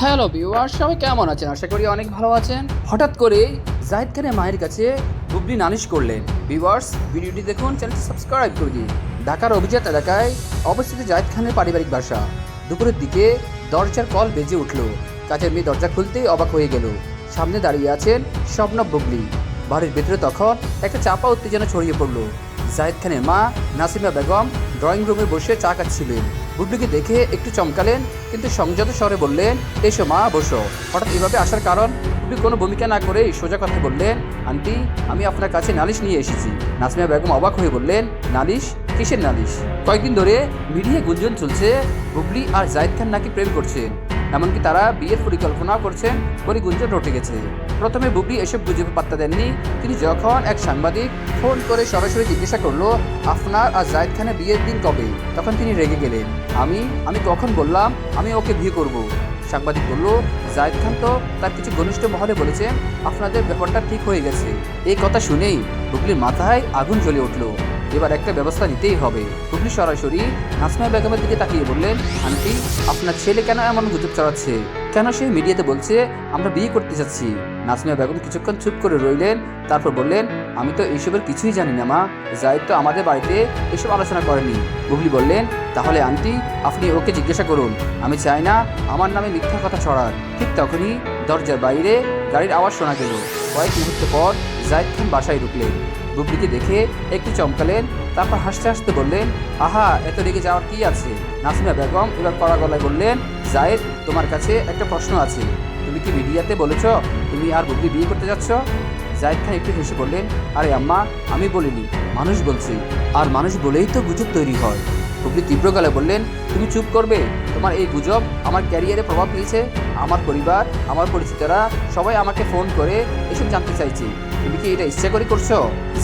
Hello viewer সবাই কেমন আছেন? আশা করি অনেক ভালো আছেন। হঠাৎ করে জাহিদ খানের মায়ের কাছে বুবলি নালিশ করলেন। ভিউয়ার্স ভিডিওটি দেখুন, চ্যানেলটি সাবস্ক্রাইব করে দিন। ঢাকার অভিজাত এলাকায় অবস্থিত জাহিদ খানের পারিবারিক বাসা। দুপুরের দিকে দরজার কল বেজে উঠল। কাজের মেয়ে দরজা খুলতেই অবাক হয়ে গেল। সামনে দাঁড়িয়ে আছেন স্বপ্নব বুবলি। বাড়ির ভেতরে তখন একটা চাপা উত্তেজনা ছড়িয়ে পড়ল। জাহিদ খানের মা নাসিমা বেগম ড্রয়িং রুমে বসে চা খাচ্ছিলেন। বুবলিকে দেখে একটু চমকালেন, কিন্তু সংযত স্বরে বললেন, এসো মা, বসো। হঠাৎ এভাবে আসার কারণ বুবলি কোনো ভূমিকা না করেই সোজা কথা বললেন, আন্টি, আমি আপনার কাছে নালিশ নিয়ে এসেছি। নাসমিয়া বেগম অবাক হয়ে বললেন, নালিশ? কিসের নালিশ? কয়েকদিন ধরে মিডিয়া গুঞ্জন চলছে, বুবলি আর জাহিদ খান নাকি প্রেম করছেন। এমনকি তারা বিয়ের পরিকল্পনা করছেন বলে গুঞ্জন রটে গেছে। প্রথমে বুবলি এসব গুজবে পাত্তা দেননি। তিনি যখন এক সাংবাদিক ফোন করে সরাসরি জিজ্ঞাসা করল, আপনার আর জায়েদ খানের বিয়ের দিন কবে? তখন তিনি রেগে গেলেন। আমি? আমি কখন বললাম? আমি ওকে বিয়ে করব। সাংবাদিক বলল, জায়েদ খান তো তার কিছু ঘনিষ্ঠ মহলে বলেছেন আপনাদের ব্যাপারটা ঠিক হয়ে গেছে। এই কথা শুনেই বুবলির মাথায় আগুন জ্বলে উঠল। এবার একটা ব্যবস্থা নিতেই হবে। বুবলি সরাসরি নাসমিয়া বেগমের দিকে তাকিয়ে বললেন, আন্টি, আপনার ছেলে কেন এমন গুজব চড়াচ্ছে কেন সে মিডিয়াতে বলছে, আমরা বিয়ে করতে চাচ্ছি নাসমিয়া বেগম কিছুক্ষণ চুপ করে রইলেন, তারপর বললেন, আমি তো এইসবের কিছুই জানি না, মা। জাহিদ তো আমাদের বাড়িতে এসব আলোচনা করেনি। বুবলি বললেন, তাহলে আন্টি, আপনি ওকে জিজ্ঞাসা করুন। আমি চাই না আমার নামে মিথ্যা কথা ছড়ার। ঠিক তখনই দরজার বাইরে গাড়ির আওয়াজ শোনা গেল। কয়েক মুহূর্ত পর জাহিদ খান বাসায় ঢুকলেন। বুবলিকে দেখে একটু চমকালেন, তারপর হাসতে হাসতে বললেন, আহা, এত রেগে যাওয়ার কি আছে? নাসিমা বেগম এবার কড়া গলায় বললেন, জায়েদ, তোমার কাছে একটা প্রশ্ন আছে। তুমি কি মিডিয়াতে বলেছ তুমি আর বুবলি বিয়ে করতে যাচ্ছ? জায়েদ খান একটু হেসে বললেন, আরে আম্মা, আমি বলিনি, মানুষ বলছি, আর মানুষ বলেই তো গুজব তৈরি হয়। বুবলি তীব্র গলায় বললেন, তুমি চুপ করবে, তোমার এই গুজব আমার ক্যারিয়ারে প্রভাব ফেলছে। আমার পরিবার, আমার পরিচিতরা সবাই আমাকে ফোন করে এসব জানতে চাইছে। তুমি কি এটা ইচ্ছা করে করছ?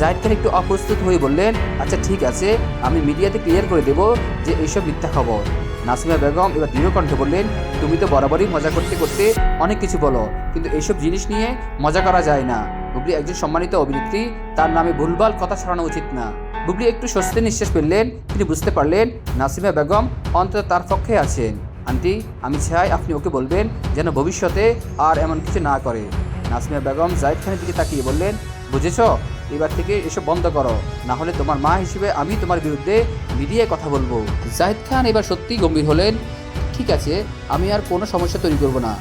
জাহিদ খান একটু অপ্রস্তুত হয়ে বললেন আচ্ছা ঠিক আছে, আমি মিডিয়াতে ক্লিয়ার করে দেব যে এইসব মিথ্যা খবর। নাসিমা বেগম এবার দৃঢ় কণ্ঠে বললেন, তুমি তো বরাবরই মজা করতে করতে অনেক কিছু বলো, কিন্তু এইসব জিনিস নিয়ে মজা করা যায় না। বুবলি একজন সম্মানিত অভিনেত্রী, তার নামে ভুলভাল কথা ছড়ানো উচিত না। বুবলি একটু স্বস্তির নিঃশ্বাস ফেললেন, তিনি বুঝতে পারলেন নাসিমা বেগম অন্তত তার পক্ষে আছেন। আন্টি, আমি চাই আপনি ওকে বলবেন যেন ভবিষ্যতে আর এমন কিছু না করে। নাসমিয়া বেগম, জাহিদ খানের দিকে তাকিয়ে বললেন, বুঝেছ, এবার থেকে এসব বন্ধ করো না হলে তোমার মা হিসেবে আমি তোমার বিরুদ্ধে মিডিয়ায় কথা বলব। জাহিদ খান এবার সত্যিই গম্ভীর হলেন, ঠিক আছে, আমি আর কোনো সমস্যা তৈরি করব না।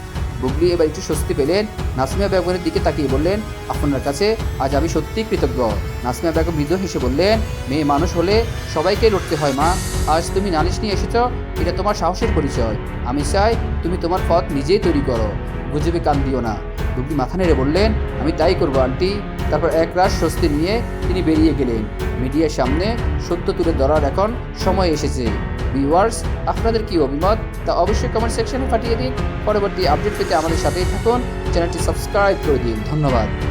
বুবলি এবার একটু স্বস্তি পেলেন, নাসমিয়া বেগমের দিকে তাকিয়ে বললেন, আপনার কাছে আজ আমি সত্যিই কৃতজ্ঞ। নাসমিয়া বেগম মৃদু হেসে বললেন, মেয়ে মানুষ হলে সবাইকে লড়তে হয় মা, আজ তুমি নালিশ নিয়ে এসেছ, এটা তোমার সাহসের পরিচয়। আমি চাই তুমি তোমার পথ নিজেই তৈরি করো, গুজবে কান দিও না। রুগী মাথা নেড়ে বললেন, আমি তাই করব, আন্টি। তারপর এক রাত স্বস্তি নিয়ে তিনি বেরিয়ে গেলেন। মিডিয়ার সামনে সত্য তুলে ধরার এখন সময় এসেছে। ভিউয়ার্স, আপনাদের কি অভিমত? তা অবশ্যই কমেন্ট সেকশনে পাঠিয়ে দিন। পরবর্তী আপডেট পেতে আমাদের সাথেই থাকুন। চ্যানেলটি সাবস্ক্রাইব করে দিন। ধন্যবাদ।